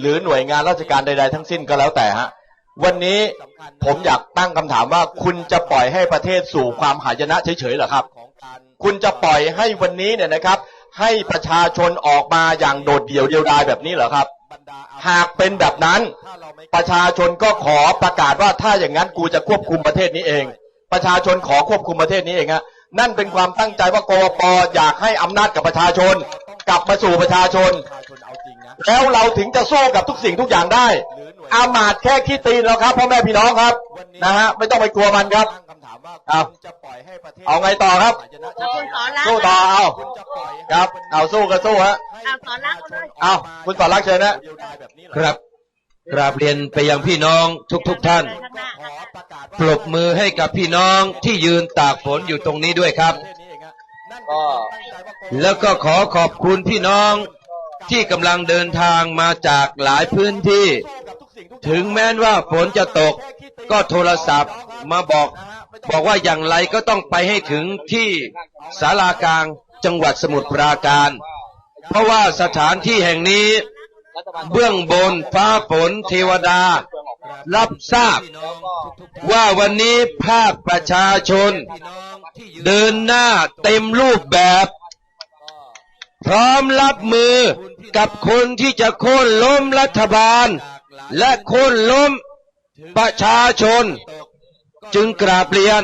หรือหน่วยงานราชการใด ๆ ทั้งสิ้นก็แล้วแต่ฮะวันนี้ผมอยากตั้งคำถามว่า คุณจะปล่อยให้ประเทศสู่ความหายนะเฉยๆเหรอครับ คุณจะปล่อยให้วันนี้เนี่ยนะครับ ให้ประชาชนออกมาอย่างโดดเดี่ยวเดียวดายแบบนี้เหรอครับ หากเป็นแบบนั้น ประชาชนก็ขอประกาศว่าถ้าอย่างนั้นกูจะควบคุมประเทศนี้เอง ประชาชนขอควบคุมประเทศนี้เองฮะนั่นเป็นความตั้งใจว่ากวปอยากให้อำนาจกับประชาชน กลับมาสู่ประชาชน แล้วเราถึงจะสู้กับทุกสิ่งทุกอย่างได้ อามาตย์แค่ขี้ตีนแล้วครับพ่อแม่พี่น้องครับนะฮะไม่ต้องไปกลัวมันครับเอาเอาไงต่อครับเอาคุณสอนรักสู้ต่อเอาครับ เอาสู้ก็สู้ฮะเอาสอนรักเอาด้วยเอาคุณสอนรักเชิญนะครับกราบเรียนไปยังพี่น้องทุกๆทท่านข้างหน้าปรบมือให้กับพี่น้องที่ยืนตากฝนอยู่ตรงนี้ด้วยครับก็แล้วก็ขอขอบคุณพี่น้อง ที่กำลังเดินทางมาจากหลายพื้นที่ ถึงแม้ว่าฝนจะตกก็โทรศัพท์มาบอกบอกว่าอย่างไรก็ต้องไปให้ถึงที่ศาลากลางจังหวัดสมุทรปราการ เพราะว่าสถานที่แห่งนี้ เบื้องบนฟ้าฝนเทวดา รับทราบ ว่าวันนี้ภาคประชาชน เดินหน้าเต็มรูปแบบ พร้อมรับมือ กับคนที่จะโค่นล้มรัฐบาล และโค่นล้มประชาชน จึงกราบเรียน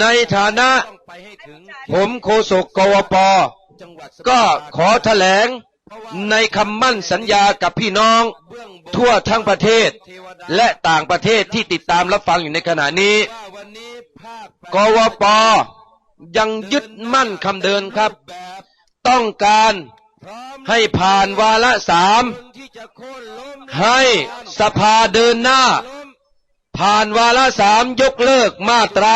ในฐานะ ผมโฆษกกวปก็ขอแถลงในคำมั่นสัญญากับพี่น้อง ทั่วทั้งประเทศ และต่างประเทศที่ติดตามรับฟังอยู่ในขณะนี้ กวปยังยึดมั่นคำเดินครับ ต้องการ ให้ผ่านวาระสามให้สภาเดินหน้า ผ่านวาระสามยกเลิกมาตรา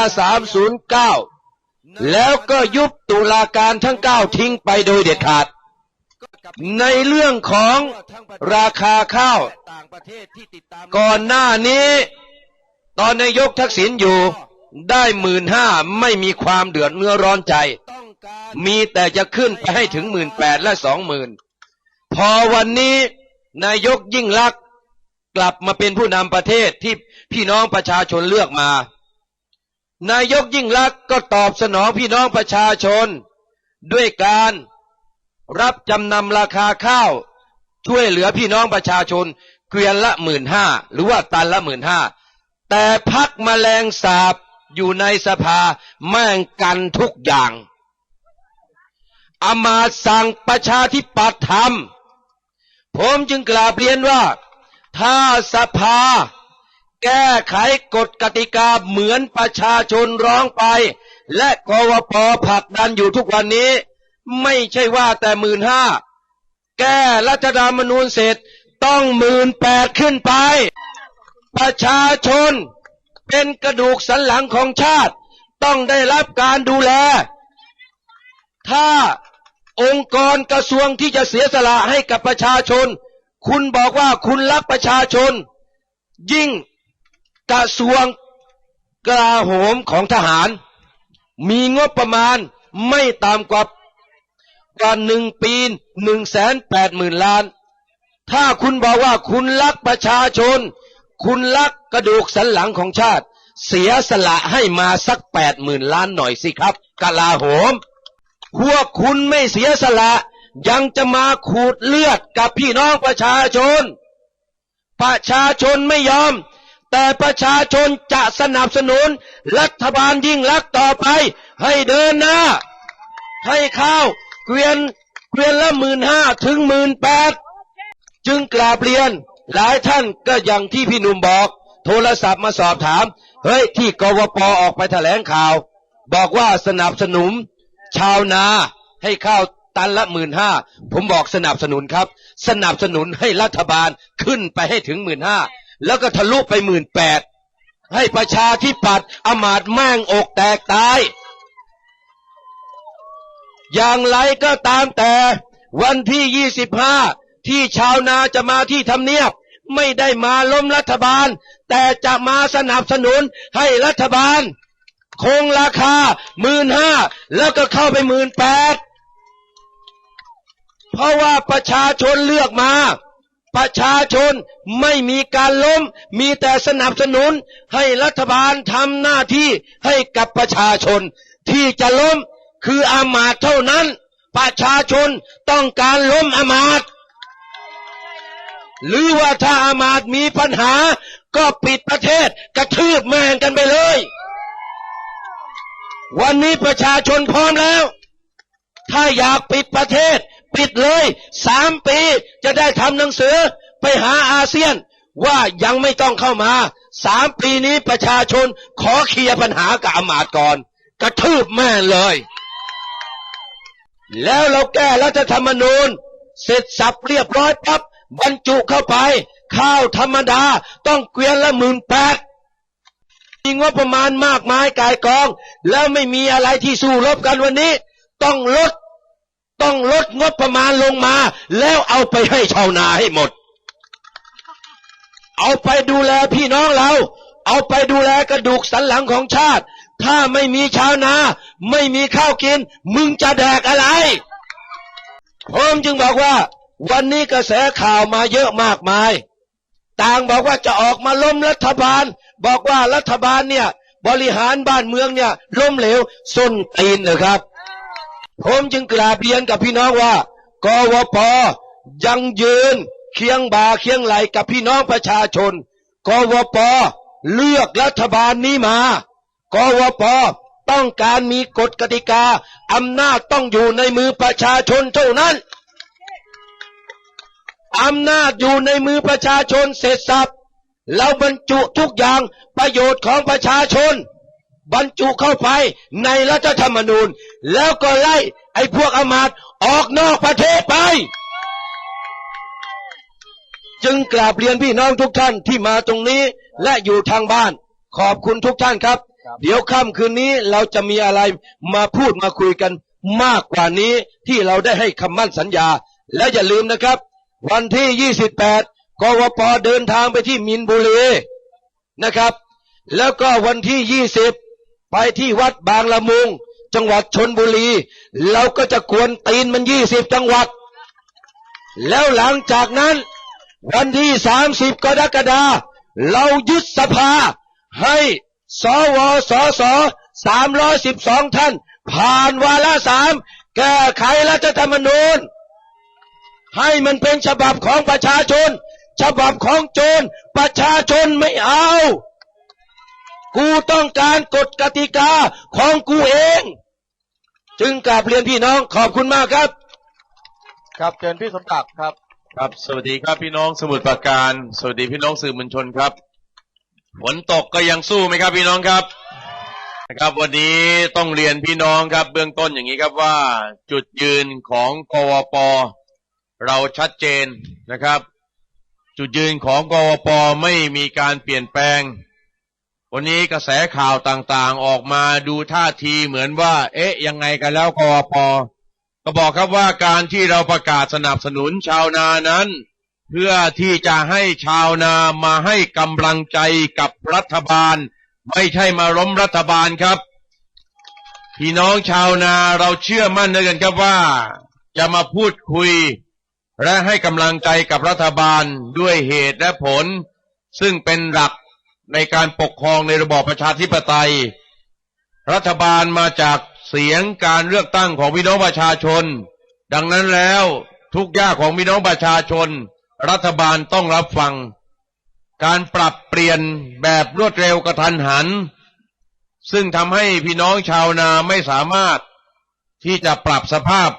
309แล้วก็ยุบตุลาการทั้งเก้าทิ้งไปโดยเด็ดขาด ในเรื่องของราคาข้าว ก่อนหน้านี้ ตอนนายกทักษิณอยู่ได้หมื่นห้าไม่มีความเดือดเนื้อร้อนใจ มีแต่จะขึ้นไปให้ถึงหมื่นแปดและสองหมื่นพอวันนี้นายกยิ่งลักษณ์กลับมาเป็นผู้นำประเทศที่พี่น้องประชาชนเลือกมา นายกยิ่งลักษณ์ก็ตอบสนองพี่น้องประชาชน ด้วยการรับจำนำราคาข้าวช่วยเหลือพี่น้องประชาชนเกวียนละหมื่นห้าหรือว่าตันละหมื่นห้าแต่พักมแมลงสาบอยู่ในสภาแม่งกันทุกอย่าง อามาตสั่งประชาธิปัตย์ทำผมจึงกราบเรียนว่า ถ้าสภา แก้ไขกฎกติกาเหมือนประชาชนร้องไป และกวปผลักดันอยู่ทุกวันนี้ ไม่ใช่ว่าแต่หมื่นห้าแก้รัฐธรรมนูญเสร็จต้องหมื่นแปดขึ้นไป ประชาชนเป็นกระดูกสันหลังของชาติ ต้องได้รับการดูแล ถ้าองค์กรกระทรวงที่จะเสียสละให้กับประชาชน คุณบอกว่าคุณรักประชาชน ยิ่งกระทรวงกลาโหมของทหาร มีงบประมาณไม่ต่ำกว่ากว่าหนึ่งปีหนึ่งแสนแปดหมื่นล้าน ถ้าคุณบอกว่าคุณรักประชาชน คุณรักกระดูกสันหลังของชาติ เสียสละให้มาสักแปดหมื่นล้านหน่อยสิครับกลาโหม พวกคุณไม่เสียสละ ยังจะมาขูดเลือดกับพี่น้องประชาชน ประชาชนไม่ยอม แต่ประชาชนจะสนับสนุน รัฐบาลยิ่งรักต่อไป ให้เดินหน้า ให้ข้าวเกวียนเกวียนละหมื่นห้าถึงหมื่นแปดจึงกราบเรียนหลายท่านก็อย่างที่พี่หนุ่มบอก โทรศัพท์มาสอบถาม เฮ้ยที่กวปออกไปแถลงข่าว บอกว่าสนับสนุน ชาวนาให้ข้าวตันละหมื่นห้าผมบอกสนับสนุนครับ สนับสนุนให้รัฐบาลขึ้นไปให้ถึงหมื่นห้าแล้วก็ทะลุไปหมื่นแปดให้ประชาธิปัตย์อมาตย์แม่งอกแตกตาย อย่างไรก็ตามแต่ วันที่25ที่ชาวนาจะมาที่ทำเนียบ ไม่ได้มาล้มรัฐบาล แต่จะมาสนับสนุนให้รัฐบาล คงราคาหมื่นห้าแล้วก็เข้าไปหมื่นแปดเพราะว่าประชาชนเลือกมา ประชาชนไม่มีการล้ม มีแต่สนับสนุน ให้รัฐบาลทำหน้าที่ให้กับประชาชน ที่จะล้มคืออามาตเท่านั้น ประชาชนต้องการล้มอามาตหรือว่าถ้าอามาตมีปัญหา ก็ปิดประเทศกระทืบแม่งกันไปเลย วันนี้ประชาชนพร้อมแล้ว ถ้าอยากปิดประเทศ ปิดเลยสามปีจะได้ทำหนังสือไปหาอาเซียนว่ายังไม่ต้องเข้ามาสามปีนี้ประชาชนขอเคลียร์ปัญหากับอมาตย์ก่อน กระทืบแม่งเลย แล้วเราแก้รัฐธรรมนูญ เสร็จสับเรียบร้อยปั๊บบรรจุเข้าไป ข้าวธรรมดาต้องเกวียนละหมื่นแปด มีงบประมาณมากมายกายกอง แล้วไม่มีอะไรที่สู้รบกันวันนี้ ต้องลดต้องลดงบประมาณลงมา แล้วเอาไปให้ชาวนาให้หมด เอาไปดูแลพี่น้องเรา เอาไปดูแลกระดูกสันหลังของชาติ ถ้าไม่มีชาวนา ไม่มีข้าวกิน มึงจะแดกอะไรผมจึงบอกว่า วันนี้กระแสข่าวมาเยอะมากมาย ต่างบอกว่าจะออกมาล้มรัฐบาล บอกว่ารัฐบาลเนี่ยบริหารบ้านเมืองเนี่ยล้มเหลวส้นตีนเลยครับ ผมจึงกราบเรียนกับพี่น้องว่ากวปยังยืนเคียงบ่าเคียงไหลกับพี่น้องประชาชน กวปเลือกรัฐบาลนี้มา กวปต้องการมีกฎกติกาอำนาจต้องอยู่ในมือประชาชนเท่านั้นอำนาจอยู่ในมือประชาชนเสร็จสับ เราบรรจุทุกอย่างประโยชน์ของประชาชน บรรจุเข้าไปในรัฐธรรมนูญ แล้วก็ไล่ไอ้พวกอำมาตย์ออกนอกประเทศไป จึงกราบเรียนพี่น้องทุกท่านที่มาตรงนี้และอยู่ทางบ้าน ขอบคุณทุกท่านครับ เดี๋ยวค่ำคืนนี้เราจะมีอะไรมาพูดมาคุยกันมากกว่านี้ที่เราได้ให้คำมั่นสัญญา และอย่าลืมนะครับ วันที่ 28 กวปเดินทางไปที่มินบุรีนะครับ แล้วก็วันที่ 20 ไปที่วัดบางละมุง จังหวัดชนบุรี เราก็จะกวนตีนมัน 20 จังหวัด แล้วหลังจากนั้นวันที่ 30 กรกฎาคมเรายึดสภาให้สวสส312ท่าน ผ่านวาระสามแก้ไขรัฐธรรมนูญ ให้มันเป็นฉบับของประชาชน ฉบับของโจรประชาชนไม่เอา กูต้องการกฎกติกาของกูเอง จึงกราบเรียนพี่น้องขอบคุณมากครับ ครับเชิญพี่สมศักดิ์ครับ ครับ สวัสดีครับพี่น้องสมุทรปราการ สวัสดีพี่น้องสื่อมวลชนครับฝนตกก็ยังสู้ไหมครับพี่น้องครับนะครับวันนี้ต้องเรียนพี่น้องครับ เบื้องต้นอย่างนี้ครับว่าจุดยืนของกวปเราชัดเจนนะครับ จุดยืนของกวปไม่มีการเปลี่ยนแปลง วันนี้กระแสข่าวต่างๆออกมาดูท่าทีเหมือนว่า เอ๊ะ ยังไงกันแล้วกวปก็บอกครับว่าการที่เราประกาศสนับสนุนชาวนานั้น เพื่อที่จะให้ชาวนามาให้กำลังใจกับรัฐบาล ไม่ใช่มาล้มรัฐบาลครับ พี่น้องชาวนาเราเชื่อมั่นด้วยกันครับว่า จะมาพูดคุย และให้กำลังใจกับรัฐบาลด้วยเหตุและผล ซึ่งเป็นหลักในการปกครองในระบอบประชาธิปไตย รัฐบาลมาจากเสียงการเลือกตั้งของพี่น้องประชาชน ดังนั้นแล้วทุกยากของพี่น้องประชาชน รัฐบาลต้องรับฟัง การปรับเปลี่ยนแบบรวดเร็วกระทันหัน ซึ่งทำให้พี่น้องชาวนาไม่สามารถที่จะปรับสภาพ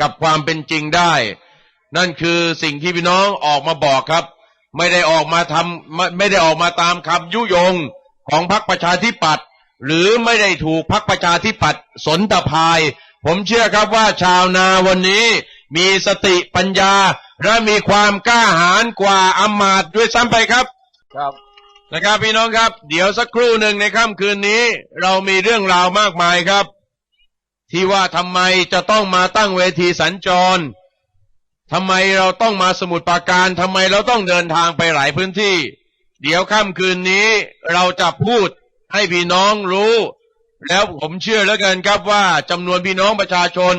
กับความเป็นจริงได้ นั่นคือสิ่งที่พี่น้องออกมาบอกครับ ไม่ได้ออกมาทำไม่ไม่ได้ออกมาตามคำยุยงของพรรคประชาธิปัตย์หรือไม่ได้ถูกพรรคประชาธิปัตย์สนตะพาย ผมเชื่อครับว่าชาวนาวันนี้มีสติปัญญา และมีความกล้าหาญกว่าอำมาตย์ด้วยซ้ำไปครับครับนะครับพี่น้องครับ เดี๋ยวสักครู่หนึ่งในค่ำคืนนี้ เรามีเรื่องราวมากมายครับ ที่ว่าทำไมจะต้องมาตั้งเวทีสัญจร ทำไมเราต้องมาสมุทรปราการทำไมเราต้องเดินทางไปหลายพื้นที่ เดี๋ยวค่ำคืนนี้เราจะพูดให้พี่น้องรู้ แล้วผมเชื่อแล้วกันครับว่าจำนวนพี่น้องประชาชน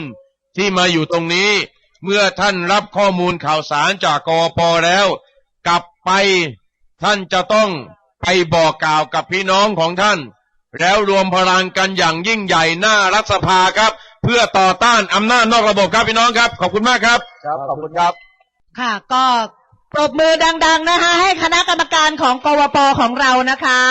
ที่มาอยู่ตรงนี้ เมื่อท่านรับข้อมูลข่าวสารจากกอปแล้ว กลับไปท่านจะต้องไปบอกกล่าวกับพี่น้องของท่าน แล้วรวมพลังกันอย่างยิ่งใหญ่หน้ารัฐสภาครับ เพื่อต่อต้านอำนาจนอกระบบครับพี่น้องครับ ขอบคุณมากครับ ครับขอบคุณครับ ค่ะ ก็ปรบมือดัง ๆ นะคะ ให้คณะกรรมการของกวปของเรานะคะ